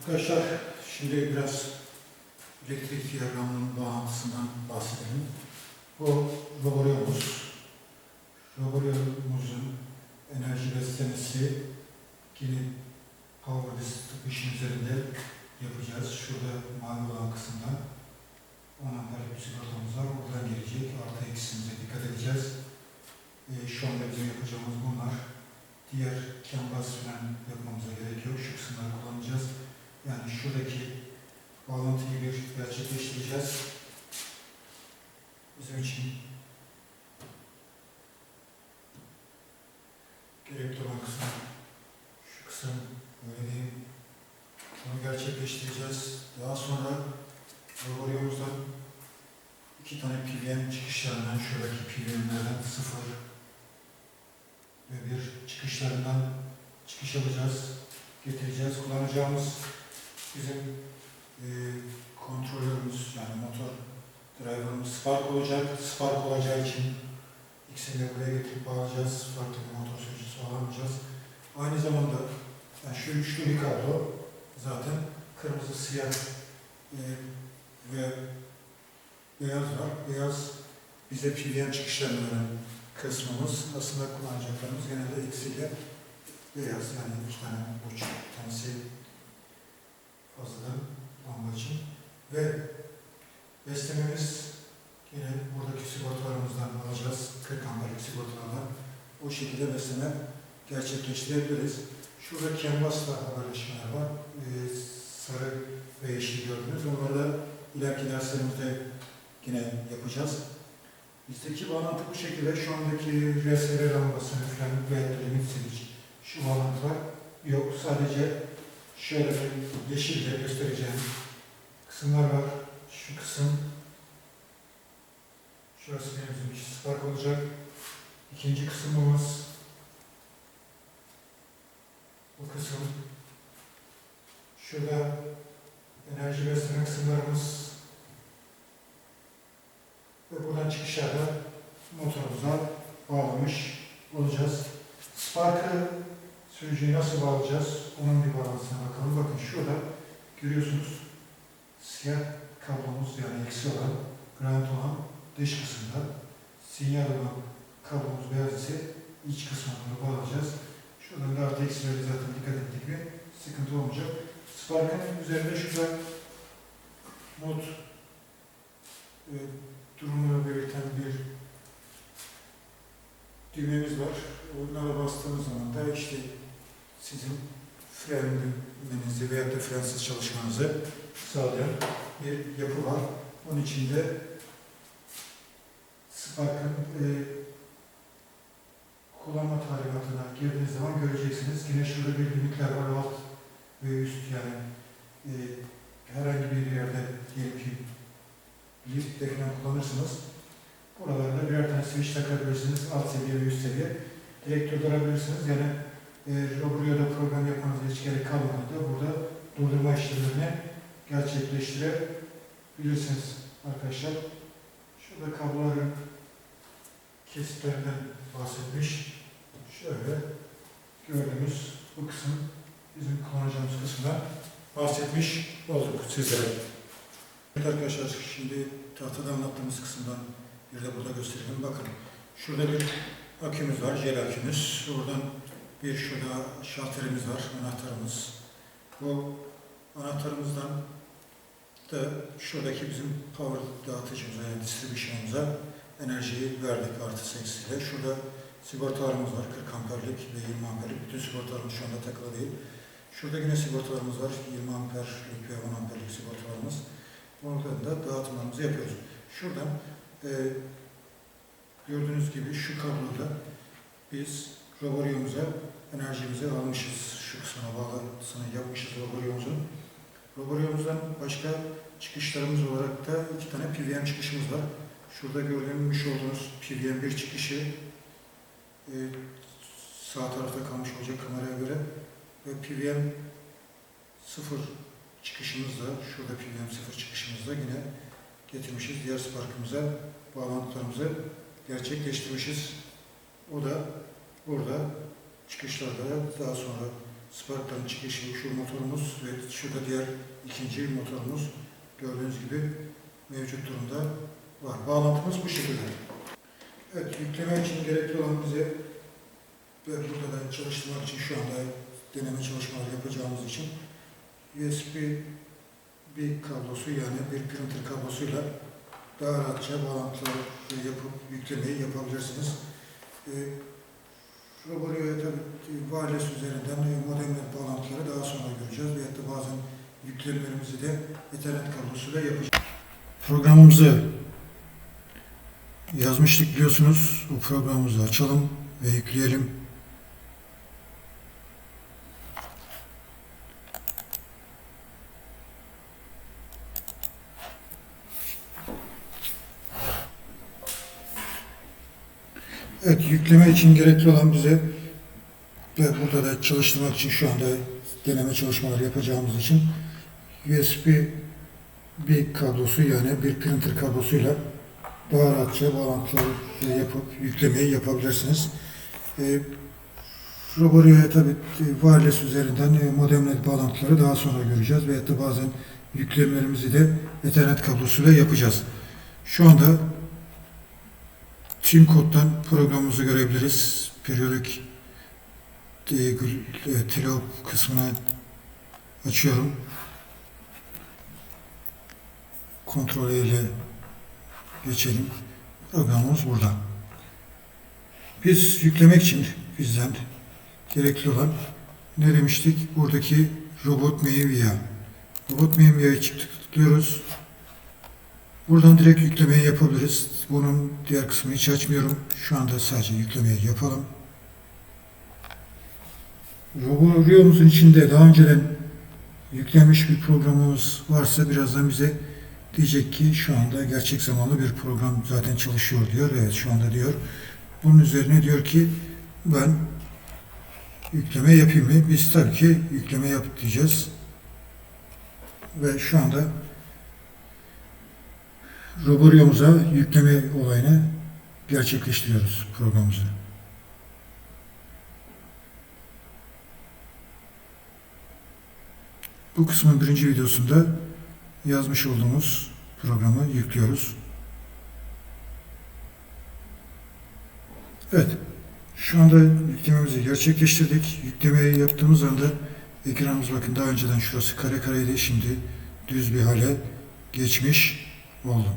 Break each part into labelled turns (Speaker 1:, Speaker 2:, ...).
Speaker 1: Arkadaşlar şimdi biraz elektrik diyagramının bağlantısından bahsedelim. Bu roboryomuz. Roboryomuzun enerji beslemesi yine power distribution üzerinde yapacağız. Şurada mavi olan kısımdan. Ona böyle bir sigortamız var. Oradan gelecek. Artı eksimize dikkat edeceğiz. Ee, şu anda bizim yapacağımız bunlar. Diğer canvas falan yapmamıza gerek yok. Şu kısımları kullanacağız. Yani şuradaki bağlantıyı bir gerçekleştireceğiz. Bizim için gerekli olan kısım şu kısım böyle diyeyim. Bunu gerçekleştireceğiz. Daha sonra roboryomuzdan iki tane PWM çıkışlarından şuradaki PWM'lerden sıfır ve bir çıkışlarından çıkış alacağız, getireceğiz. Kullanacağımız bizim e, kontrolörümüz yani motor driver'ımız Spark olacak. Spark olacağı için ikisini de buraya getirip bağlayacağız. Farklı bir motor sürücüsü bağlamayacağız. Aynı zamanda yani şu üçlü bir kablo zaten kırmızı, siyah e, ve beyaz var. Beyaz bize PWM çıkışlarını kısmımız. Aslında kullanacaklarımız genelde eksiyle beyaz yani iki tane uç, bir tanesi fazladan lamba için. Ve beslememiz yine buradaki sigortalarımızdan alacağız. 40 amperlik sigortalarla o şekilde besleme gerçekleştirebiliriz. Şurada canvasla haberleşmeler var. Ee, sarı ve yeşil gördünüz. Onları da ileriki derslerimizde yine yapacağız. Bizdeki bağlantı bu şekilde. Şu andaki RSR lambasını falan da limit switch şu bağlantılar yok. Sadece şöyle bir yeşille göstereceğim kısımlar var. Şu kısım şurası benim için spark olacak. İkinci kısmımız bu kısım şurada enerji besleme kısımlarımız ve buradan çıkışlarda motorumuza bağlamış olacağız. Spark'ı sürücüyü nasıl bağlayacağız? Onun bir bağlantısına bakalım. Bakın şurada görüyorsunuz siyah kablomuz yani eksi olan, ground olan dış kısımda, sinyal olan kablomuz beyaz ise iç kısmına bağlayacağız. Şuradan da artı eksileri zaten dikkat ettik mi sıkıntı olmayacak. Spark'ın üzerinde şurada mod e, durumunu belirten bir düğmemiz var. Onlara bastığımız zaman da işte sizin frenlemenizi veyahut da frensiz çalışmanızı sağlayan bir yapı var. Onun içinde Spark'ın e, kullanma talimatına girdiğiniz zaman göreceksiniz. Yine şurada bir limitler var alt ve üst yani e, herhangi bir yerde diyelim ki lift falan kullanırsınız. Buralarda birer tane switch takabilirsiniz. Alt seviye ve üst seviye. Direkt durdurabilirsiniz. Yani e, Roburya'da program yapmanıza hiç gerek kalmadan da burada durdurma işlemlerini gerçekleştirebilirsiniz arkadaşlar. Şurada kabloların kesitlerinden bahsetmiş. Şöyle gördüğümüz bu kısım bizim kullanacağımız kısımdan bahsetmiş olduk sizlere. Evet arkadaşlar şimdi tahtada anlattığımız kısımdan bir de burada gösterelim. Bakın şurada bir akümüz var, jel akümüz. Oradan bir şurada şalterimiz var, anahtarımız. Bu anahtarımızdan da şuradaki bizim power dağıtıcımıza yani distribution'ımıza enerjiyi verdik artı eksiyle. Şurada sigortalarımız var, 40 amperlik ve 20 amperlik. Bütün sigortalarımız şu anda takılı değil. Şurada yine sigortalarımız var, 20 amperlik ve 10 amperlik sigortalarımız. Oradan da dağıtımlarımızı yapıyoruz. Şuradan e, gördüğünüz gibi şu kabloda biz roboryumuza enerjimizi almışız. Şu kısmına bağlantısını yapmışız roboryumuzun. Roboryumuzdan başka çıkışlarımız olarak da iki tane PWM çıkışımız var. Şurada görmüş olduğunuz PWM bir çıkışı e, sağ tarafta kalmış olacak kameraya göre ve PWM sıfır çıkışımızda, şurada PWM sıfır çıkışımızda yine getirmişiz. Diğer Spark'ımıza bağlantılarımızı gerçekleştirmişiz. O da burada çıkışlarda daha sonra Spark'tan çıkışı şu motorumuz ve şurada diğer ikinci motorumuz gördüğünüz gibi mevcut durumda var. Bağlantımız bu şekilde. Evet, yükleme için gerekli olan bize ve burada da çalıştırmak için şu anda deneme çalışmaları yapacağımız için USB bir kablosu yani bir printer kablosuyla daha rahatça bağlantıları yapıp yüklemeyi yapabilirsiniz. E, Robo'ya tabii wireless üzerinden e, modemle bağlantıları daha sonra göreceğiz. Veyahut da bazen yüklemelerimizi de Ethernet kablosuyla yapacağız. Programımızı yazmıştık biliyorsunuz. Bu programımızı açalım ve yükleyelim. Evet, yükleme için gerekli olan bize ve burada da çalıştırmak için şu anda deneme çalışmaları yapacağımız için USB bir kablosu yani bir printer kablosuyla daha rahatça bağlantıları yapıp yüklemeyi yapabilirsiniz. E, Robo'ya tabi wireless üzerinden e, modemle bağlantıları daha sonra göreceğiz veyahut da bazen yüklemelerimizi de Ethernet kablosuyla yapacağız. Şu anda Team koddan programımızı görebiliriz. Periyodik e, e, tilo kısmına açıyorum. Kontrol ile geçelim. Programımız burada. Biz yüklemek için bizden gerekli olan ne demiştik? Buradaki robot Mavia. Robot Mavia'yı tıklıyoruz. Buradan direkt yüklemeyi yapabiliriz. Bunun diğer kısmını hiç açmıyorum. Şu anda sadece yüklemeyi yapalım. Robo'muzun içinde daha önceden yüklenmiş bir programımız varsa birazdan bize diyecek ki şu anda gerçek zamanlı bir program zaten çalışıyor diyor. Evet şu anda diyor. Bunun üzerine diyor ki ben yükleme yapayım mı? Biz tabii ki yükleme yap diyeceğiz. Ve şu anda Roborio'muza yükleme olayını gerçekleştiriyoruz programımızı. Bu kısmın birinci videosunda yazmış olduğumuz programı yüklüyoruz. Evet, şu anda yüklememizi gerçekleştirdik. Yüklemeyi yaptığımız anda ekranımız bakın daha önceden şurası kare kareydi, şimdi düz bir hale geçmiş oldu.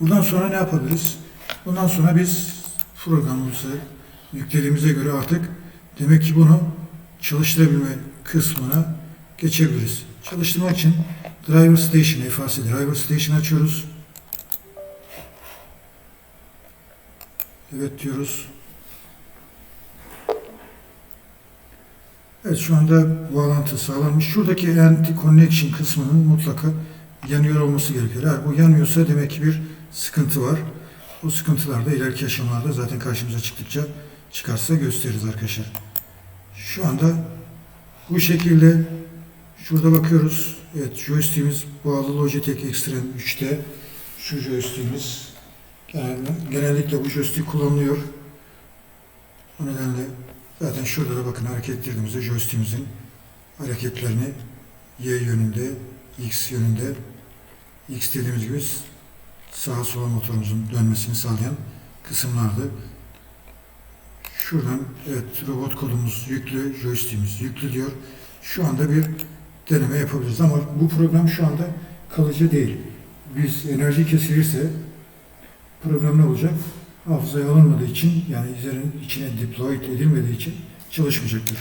Speaker 1: Bundan sonra ne yapabiliriz? Bundan sonra biz programımızı yüklediğimize göre artık demek ki bunu çalıştırabilme kısmına geçebiliriz. Çalıştırmak için Driver Station, FAC Driver Station açıyoruz. Evet diyoruz. Evet şu anda bağlantı sağlanmış. Şuradaki Anti Connection kısmının mutlaka yanıyor olması gerekiyor. Eğer bu yanıyorsa demek ki bir sıkıntı var. Bu sıkıntılar da ileriki aşamalarda zaten karşımıza çıktıkça çıkarsa gösteririz arkadaşlar. Şu anda bu şekilde şurada bakıyoruz. Evet joystick'imiz bağlı Logitech Extreme 3'te. Şu joystick'imiz genel- genellikle bu joystick kullanılıyor. O nedenle zaten şurada da bakın hareket joystick'imizin hareketlerini Y yönünde, X yönünde X dediğimiz gibi sağa sola motorumuzun dönmesini sağlayan kısımlardı. Şuradan evet robot kodumuz yüklü, joystick'imiz yüklü diyor. Şu anda bir deneme yapabiliriz ama bu program şu anda kalıcı değil. Biz enerji kesilirse program ne olacak? Hafızaya alınmadığı için yani üzerinin içine deploy edilmediği için çalışmayacaktır.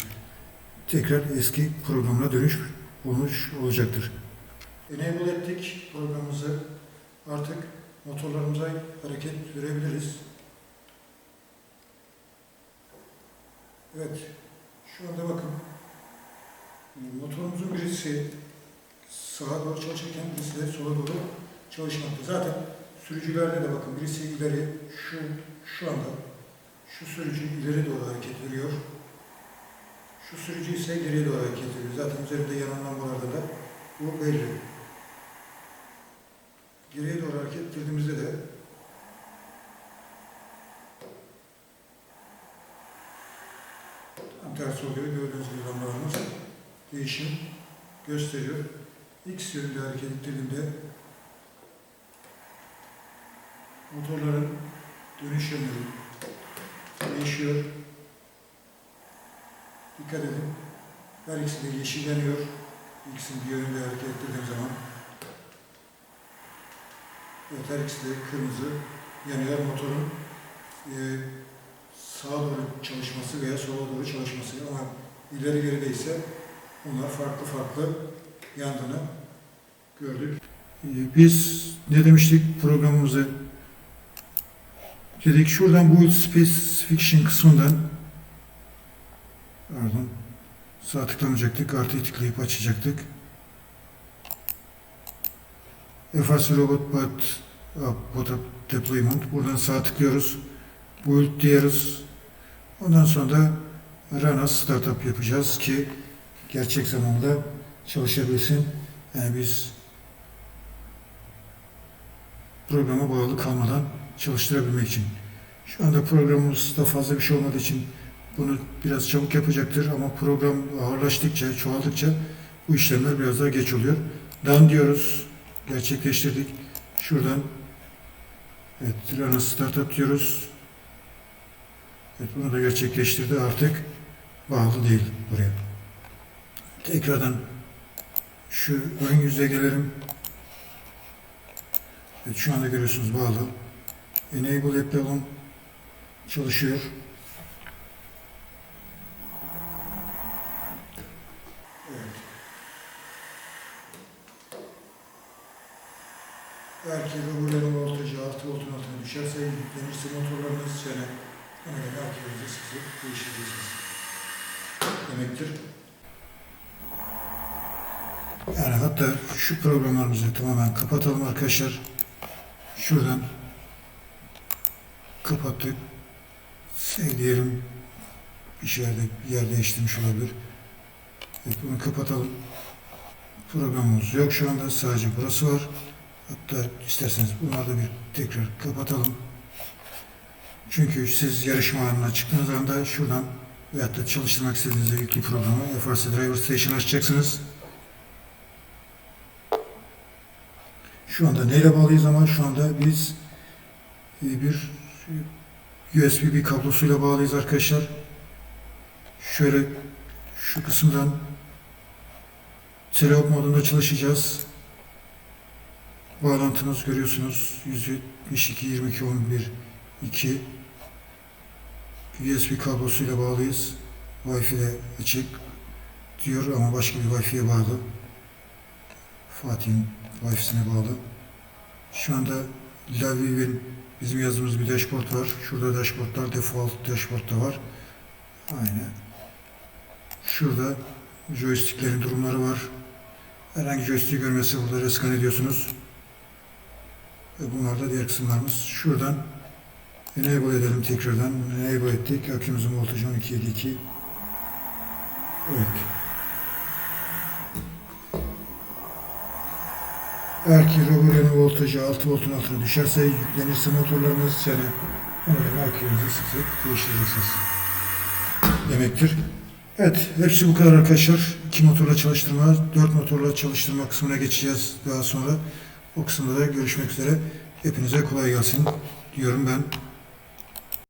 Speaker 1: Tekrar eski programına dönüş olmuş olacaktır. Enable ettik programımızı. Artık motorlarımıza hareket verebiliriz. Evet. Şu anda bakın. Motorumuzun birisi sağa doğru çalışırken birisi de sola doğru çalışmakta. Zaten sürücülerde de bakın birisi ileri şu şu anda şu sürücü ileri doğru hareket veriyor. Şu sürücü ise geriye doğru hareket ediyor. Zaten üzerinde yanan lambalarda da bu belli. Geriye doğru hareket ettirdiğimizde de tam tersi oluyor. Gördüğünüz gibi lambalarımız değişim gösteriyor. X yönünde hareket ettirdiğimde motorların dönüş yönleri değişiyor. Dikkat edin. Her ikisi de yeşil yanıyor. X'in bir yönünde hareket ettirdiğim zaman. Evet, her ikisi de kırmızı yanıyor. Motorun e, sağa doğru çalışması veya sola doğru çalışması ama ileri geride ise bunlar farklı farklı yandığını gördük. Ee, Biz ne demiştik programımızı dedik şuradan bu specification kısmından pardon sağ tıklamayacaktık artıyı tıklayıp açacaktık. FRC Robot Bot Bot Deployment buradan sağ tıklıyoruz. Build diyoruz. Ondan sonra da Run as Startup yapacağız ki gerçek zamanda çalışabilsin. Yani biz programa bağlı kalmadan çalıştırabilmek için. Şu anda programımızda fazla bir şey olmadığı için bunu biraz çabuk yapacaktır ama program ağırlaştıkça, çoğaldıkça bu işlemler biraz daha geç oluyor. Done diyoruz. Gerçekleştirdik. Şuradan evet, as Startup diyoruz. Evet, bunu da gerçekleştirdi. Artık bağlı değil buraya. Tekrardan şu ön yüze gelelim. Evet, şu anda görüyorsunuz bağlı. Enable yapalım. Çalışıyor. Evet. Eğer ki römorların voltajı 6 voltun altına düşerse yüklenirse motorlarınız sene ona göre akülerinizi sıkıp değiştireceksiniz. Demektir. Yani hatta şu programlarımızı tamamen kapatalım arkadaşlar. Şuradan kapattık. Şey diyelim bir şeyde bir yer değiştirmiş olabilir. Evet, bunu kapatalım. Programımız yok şu anda. Sadece burası var. Hatta isterseniz bunları da bir tekrar kapatalım. Çünkü siz yarışma alanına çıktığınız anda şuradan veyahut da çalıştırmak istediğiniz yüklü programı FRC Driver Station açacaksınız. Şu anda neyle bağlıyız ama şu anda biz e, bir USB bir kablosuyla bağlıyız arkadaşlar. Şöyle şu kısımdan Teleop modunda çalışacağız. Bağlantımız görüyorsunuz 172 22 11 2 USB kablosuyla bağlıyız. Wi-Fi de açık diyor ama başka bir Wi-Fi'ye bağlı. Fatih'in Wi-Fi'sine bağlı. Şu anda Laviv'in bizim yazdığımız bir dashboard var. Şurada dashboardlar, default dashboard da var. Aynen. Şurada joysticklerin durumları var. Herhangi joystick görmesi burada reskan ediyorsunuz. Ve bunlar da diğer kısımlarımız. Şuradan enable edelim tekrardan. Enable ettik. Akümüzün voltajı 12.7.2. Evet. Eğer ki römoryanın voltajı 6 voltun altına düşerse yüklenirse motorlarınız yani ona göre aküyünüzü sık sık değiştireceksiniz. Demektir. Evet, hepsi bu kadar arkadaşlar. İki motorla çalıştırma, dört motorla çalıştırma kısmına geçeceğiz daha sonra. O kısımda da görüşmek üzere. Hepinize kolay gelsin diyorum ben.